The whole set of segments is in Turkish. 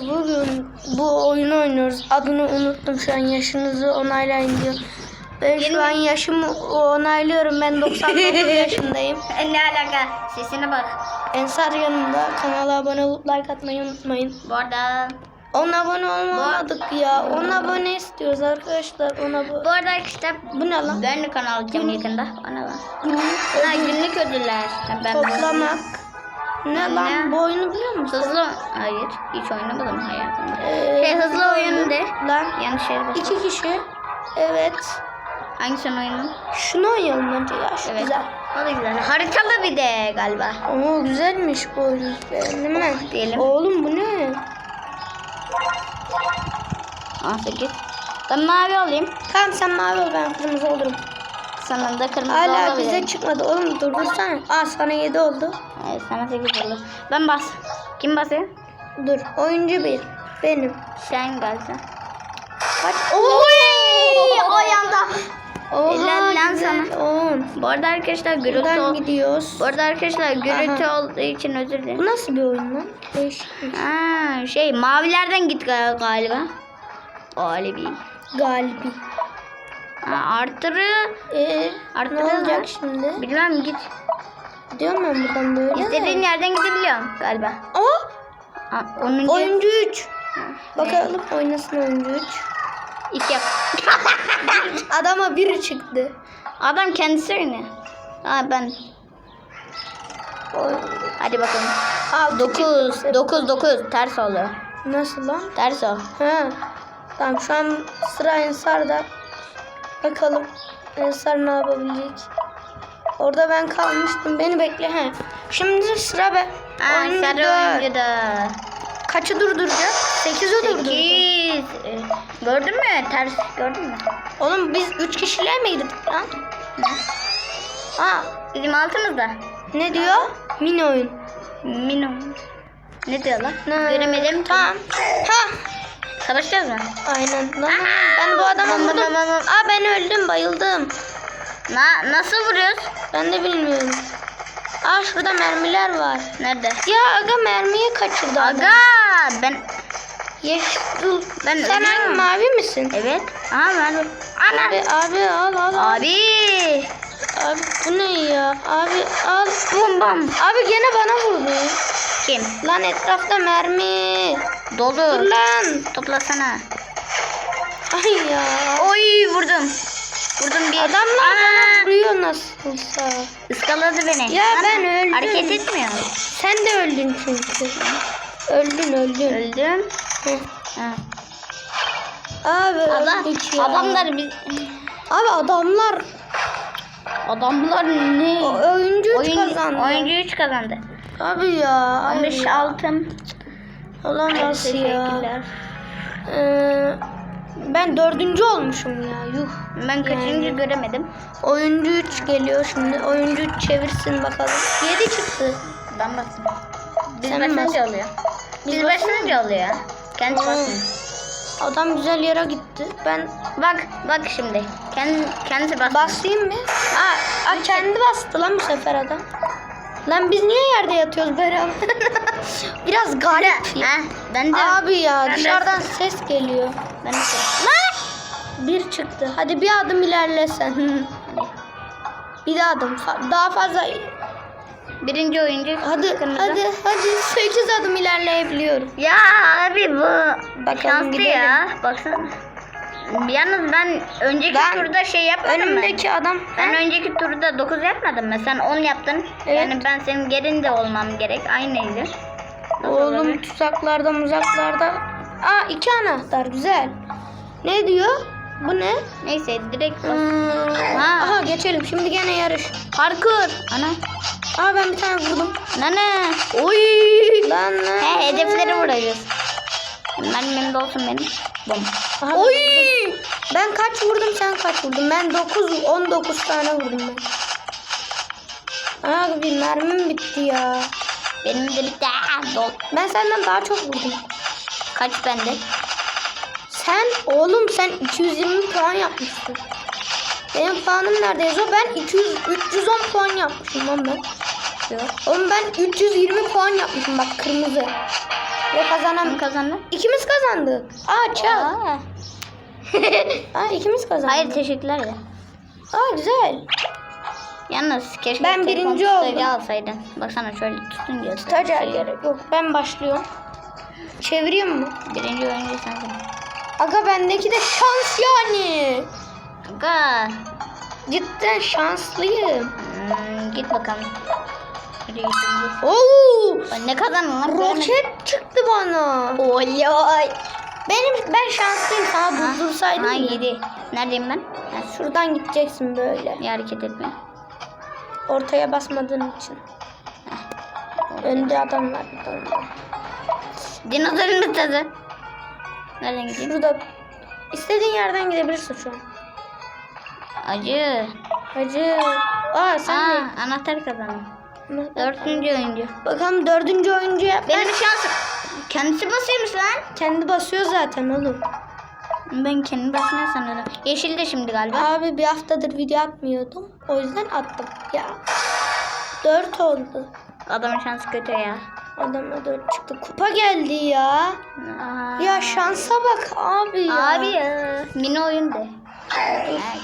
bugün bu oyunu oynuyoruz. Adını unuttum şu an yaşınızı onaylayın diyor. Ben şu an yaşımı onaylıyorum. Ben 99 yaşındayım. E, Ne alaka? Sesine bak. Ensar yanında. Kanala abone olup like atmayı unutmayın. Bu arada 10 abone olmadık ya. 10 abone istiyoruz arkadaşlar. 10 abone. bu arada arkadaşlar Bu ne lan? ben de kanal alacağım yakında. Ana lan. Günlük Ha, günlük ödüller. Ben toplamak. Ne lan? Ne? Bu oyunu biliyor musun? Hızlı hayır hiç oynamadım hayatımda. Ee, Şey hızlı oyun de. Lan Yanlış yere bastım. iki kişi. Evet. Hangisi oyunu? Şunu oynayalım bence ya. Şu Evet. güzel. O da güzel. Haritalı bir de galiba. Oo güzelmiş bu oyun. Beğendim ben. diyelim. Oğlum bu ne? 18. Ben mavi olayım. Tamam sen mavi ol ben kırmızı olurum. Sana da kırmızı Hala olabilir. bize çıkmadı. Oğlum durdursana. Aa sana 7 oldu. Evet sana 8 oldu. Ben bas. Kim basıyor? Dur. Oyuncu bir. Benim. Sen gelsin. Kaç? Oy! O yanda. Oha lan güzel. sana. 10. Bu arada arkadaşlar gürültü Buradan ol- gidiyoruz. Bu arada arkadaşlar gürültü olduğu için özür dilerim. Bu nasıl bir oyun lan? Değişik. Ha, şey mavilerden git gal- galiba. Galibi. Galibi. Ha, artırı. Ee, Artık ne olacak var? şimdi? Bilmem git. Diyorum ben buradan böyle. İstediğin yerden gidebiliyorum galiba. Aa! Ha, onun Oyuncu 3. Bakalım oynasın oyuncu 3. İki yap. Adama biri çıktı. Adam kendisi oynuyor. Ha ben. Hadi bakalım. Aa 9 9 9 ters oluyor. Nasıl lan? Ters o. Ha. Tamam şu an sıra Ensar'da. Bakalım Ensar ne yapabilecek? Orada ben kalmıştım. Beni bekle. He. Şimdi sıra be. Oyuncu sarı dört. oyuncu da. Kaçı durduracak? 8'i durduracak. 8. Gördün mü? Ters gördün mü? Oğlum biz 3 kişiyle miydik lan? Ha, Bizim altımızda. ne diyor? Mini oyun. Minimum. Ne diyor lan? Ne? Göremedim. Tamam. Ha. Savaşacağız mı? Aynen. Lan, ben bu adamı Lan, vurdum. Aa ben öldüm bayıldım. Na nasıl vuruyoruz? Ben de bilmiyorum. Aa şurada mermiler var. Nerede? Ya aga mermiyi kaçırdı adam. Aga ben Yeşil. Ben Sen hangi mavi misin? evet. Aha ben ana. Abi abi al al. Abi. Abi bu ne ya? Abi al. Bum bum. Abi gene bana vurdu. Kim? Lan etrafta mermi. Dur Dolu. lan. Toplasana. Ay ya. Oy vurdum. Vurdum bir. Adamlar bana Ana. vuruyor nasılsa. Iskaladı beni. Ya Ana, ben öldüm. Hareket etmiyor. Sen de öldün çünkü. Öldün öldün. Öldüm. Abi Adam, öldük ya. adamlar biz... Abi adamlar Adamlar ne? o- oyuncu Oyun, kazandı. oyuncu 3 kazandı. Abi ya. 15 abi altın. Olamaz ya. Teşekkürler. Ee, ben dördüncü olmuşum ya. Yuh. Ben kaçıncı göremedim. Oyuncu 3 geliyor şimdi. Oyuncu üç çevirsin bakalım. 7 çıktı. Ben basın. Biz Sen bas. oluyor. Biz Biz basınca oluyor. Kendi basın. Adam güzel yere gitti. Ben Bak bak şimdi. Kendi, kendisi basın. basayım mı? Aa, aa, kendi bastı lan bu sefer adam. Lan biz niye yerde yatıyoruz beraber? Biraz garip. Ha, ben de. Abi ya Ben de- dışarıdan ses geliyor. Ben de. Lan! Bir çıktı. Hadi bir adım ilerlesen. bir adım. Fa- Daha fazla. Birinci oyuncu. Hadi kırmızı. hadi hadi 8 adım ilerleyebiliyorum. Ya abi bu Bakalım şanslı gidelim. ya. Baksana. Yalnız ben önceki Ben turda şey yapmadım mı? Önümdeki adam. Ben Ha? önceki turda 9 yapmadım mı? Sen 10 yaptın. Evet. Yani ben senin gerinde olmam gerek. Aynıydı. Oğlum tuzaklarda muzaklarda. Aa iki anahtar güzel. Ne diyor? Bu ne? Neyse direkt bas. Hmm, Ha. Aha geçelim. Şimdi gene yarış. Parkur. Ana. Aa ben bir tane vurdum. Nane. Oy. Lan. He hedefleri vuracağız. Mermim de olsun benim. Bom. Aha, Oy. ben, ben kaç vurdum sen kaç vurdun? Ben 9 19 tane vurdum ben. Aa bir mermim bitti ya. Benim de bitti. Aa, Dol. Ben senden daha çok vurdum. Kaç bende? Sen oğlum sen 220 puan yapmışsın. Benim puanım nerede yazıyor? Ben 200 310 puan yapmışım lan ben. Yok. Oğlum ben 320 puan yapmışım bak kırmızı. Ve kazanan kazandı? ikimiz kazandık. Aa çak. Aa. Aa ikimiz kazandık. Hayır teşekkürler de. Aa güzel. Yalnız keşke Ben birinci oldum. alsaydın. Baksana şöyle tutun diyor. Tutacağı gerek yok. Ben başlıyorum. Çevireyim mi? Birinci oyuncu sensin. Aga bendeki de şans yani. Aga. Cidden şanslıyım. Hmm, git bakalım. Oo! Ne kazandın lan? Roket çıktı bana. Olay. Benim ben şanslıyım. Sana Ha, durdursaydım. Ha ya. yedi. Neredeyim ben? Ha, şu- Şuradan gideceksin böyle. Niye hareket etmiyor? Ortaya basmadığın için. Önde adam var. Dinozorun tadı. Nereden gideyim? Şurada istediğin yerden gidebilirsin şu an. Acı. Hacı. Aa sen Aa, de. anahtar kazandım. Dördüncü oyuncu. Bakalım dördüncü oyuncuya. Benim şansım. Kendisi basıyormuş lan. Kendi basıyor zaten oğlum. Ben kendi basmıyor sanıyordum. Yeşil de şimdi galiba. Abi bir haftadır video atmıyordum. O yüzden attım. Ya. Dört oldu. Adamın şansı kötü ya. Adama dört çıktı. Kupa geldi ya. Aa. Ya şansa bak abi ya. Abi ya. Mini oyun de. Ha,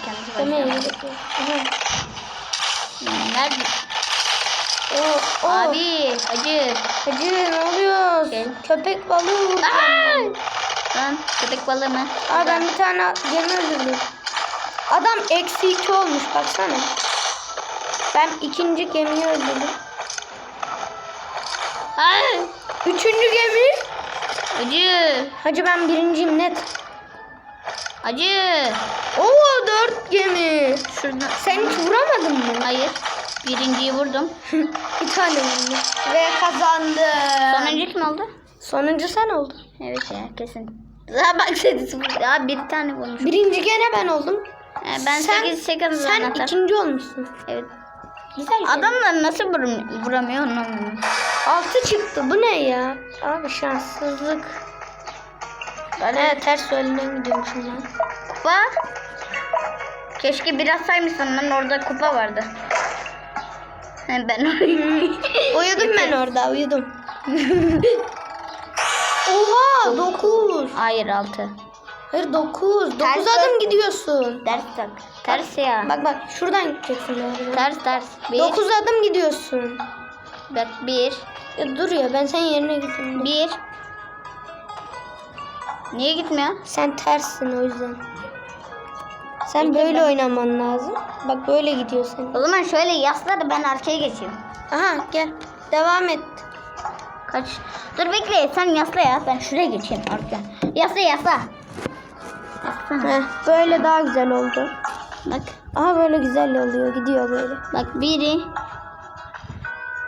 kendisi Demeye basıyor. gerek yok. Aha. Nerede? O, o. Abi acı. Hacı ne oluyor? Gel. Köpek balığı vurdu. Lan köpek balığı mı? Aa ben bir tane gemi öldürdüm. Adam eksi iki olmuş baksana. Ben ikinci gemiyi öldürdüm. Ay. Üçüncü gemi. Acı. Hacı ben birinciyim net. Acı. Oo dört gemi. Şurada. Sen hiç vuramadın mı? Hayır. Birinciyi vurdum. bir tane vurdum. Ve kazandı. Sonuncu kim oldu? Sonuncu sen oldun. Evet ya kesin. Daha bak sedisi Ya bir tane vurmuş. Birinci gene ben oldum. Ha, ben sen, 8 8 Sen anahtar. ikinci olmuşsun. Evet. Güzel. şey. Adamlar nasıl vuram vuramıyor onu anlamadım. Altı çıktı. Bu ne ya? Abi şanssızlık. Ben he, ters yönden gidiyormuşum ben. Kupa. Keşke biraz saymışsın lan orada kupa vardı. He, ben Uyudum ben orada uyudum. Oha 9. Hayır 6. Hayır 9. 9 Ters adım gidiyorsun. Ters tak. Ters ya. Bak bak şuradan gideceksin. doğru. Ters ters. 1 9 adım gidiyorsun. Bak 1 Ya dur ya ben senin yerine gideyim. dur. 1 Niye gitmiyor? Sen terssin o yüzden. Sen böyle oynaman lazım. Bak böyle gidiyorsun. O zaman şöyle yasla da ben arkaya geçeyim. Aha gel. Devam et. Kaç? Dur bekle sen yasla ya. Ben şuraya geçeyim arkaya. Yasla yasla. Yaslasana. Heh, böyle daha güzel oldu. Bak. Aha böyle güzel oluyor. Gidiyor böyle. Bak biri.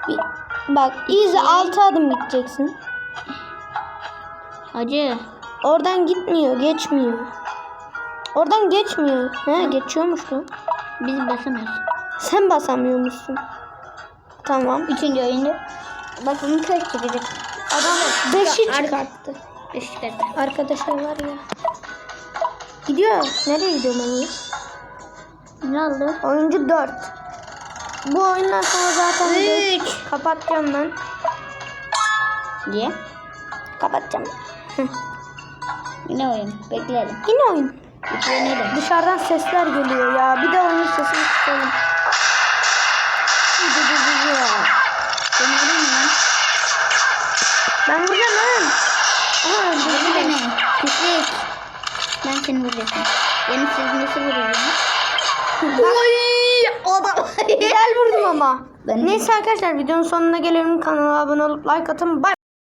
Bir, bak iyice 6 adım gideceksin. Acı. Oradan gitmiyor. Geçmiyor. Oradan geçmiyor. He geçiyormuş lan. Biz basamıyoruz. Sen basamıyormuşsun. Tamam. Üçüncü oyunu. Bak bunu kaç çıkacak? Adam 5'i Ar- çıkarttı. Beş çıkarttı. Arkadaşlar var ya. Gidiyor. Nereye gidiyor lan Ne oldu? Oyuncu 4. Bu oyundan sonra zaten Üç. dört. kapatacağım ben. Diye. Kapatacağım. Yine oyun. Bekleyelim. Yine oyun. Dışarıdan sesler geliyor ya. Bir de oyunun sesini kısalım. Ben vuracağım lan. Aha öldürdü beni. Pislik. Ben seni vuracağım. Beni siz nasıl vuruyorsunuz? Oy! O da güzel vurdum ama. Ben- Neyse arkadaşlar videonun sonuna gelelim. Kanala abone olup like atın. Bye.